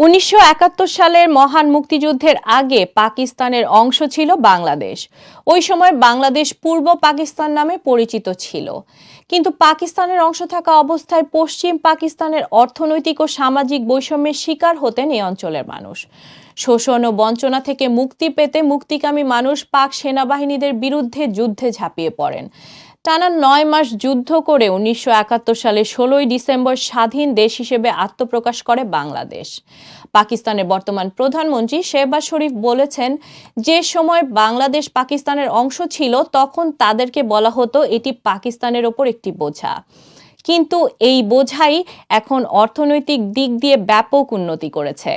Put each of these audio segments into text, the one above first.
উনিশশো একাত্তর সালের মহান মুক্তিযুদ্ধের আগে পাকিস্তানের অংশ ছিল বাংলাদেশ। ওই সময় বাংলাদেশ পূর্ব পাকিস্তান নামে পরিচিত ছিল। কিন্তু পাকিস্তানের অংশ থাকা অবস্থায় পশ্চিম পাকিস্তানের অর্থনৈতিক ও সামাজিক বৈষম্যের শিকার হতেন এই অঞ্চলের মানুষ। শোষণ ও বঞ্চনা থেকে মুক্তি পেতে মুক্তিকামী মানুষ পাক সেনাবাহিনীদের বিরুদ্ধে যুদ্ধে ঝাঁপিয়ে পড়েন। টানা নয় মাস যুদ্ধ করে উনিশশো একাত্তর সালে ষোলোই ডিসেম্বর স্বাধীন দেশ হিসেবে আত্মপ্রকাশ করে বাংলাদেশ। পাকিস্তানের বর্তমান প্রধানমন্ত্রী শেহবাজ শরীফ বলেছেন, যে সময় বাংলাদেশ পাকিস্তানের অংশ ছিল, তখন তাদেরকে বলা হতো এটি পাকিস্তানের ওপর একটি বোঝা। কিন্তু এই বোঝাই এখন অর্থনৈতিক দিক দিয়ে ব্যাপক উন্নতি করেছে।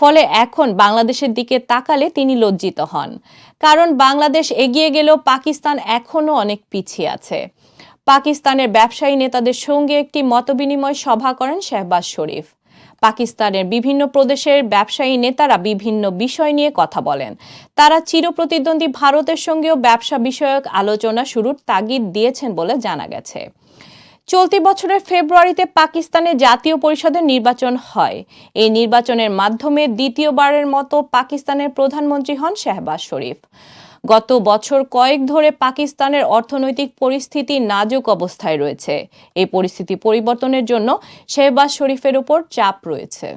ফলে এখন বাংলাদেশের দিকে তাকালে তিনি লজ্জিত হন। কারণ বাংলাদেশ এগিয়ে গেলেও পাকিস্তান এখনও অনেক পিছিয়ে আছে। পাকিস্তানের ব্যবসায়ী নেতাদের সঙ্গে একটি মতবিনিময় সভা করেন শেহবাজ শরীফ। পাকিস্তানের বিভিন্ন প্রদেশের ব্যবসায়ী নেতারা বিভিন্ন বিষয় নিয়ে কথা বলেন। তারা চিরপ্রতিদ্বন্দ্বী ভারতের সঙ্গেও ব্যবসা বিষয়ক আলোচনা শুরুর তাগিদ দিয়েছেন বলে জানা গেছে। চলতি বছরের ফেব্রুয়ারিতে পাকিস্তানে জাতীয় পরিষদের নির্বাচন হয়। এই নির্বাচনের মাধ্যমে দ্বিতীয়বারের মতো পাকিস্তানের প্রধানমন্ত্রী হন শেহবাজ শরীফ। গত বছর কয়েক ধরে পাকিস্তানের অর্থনৈতিক পরিস্থিতি নাজুক অবস্থায় রয়েছে। এই পরিস্থিতি পরিবর্তনের জন্য শেহবাজ শরীফের উপর চাপ রয়েছে।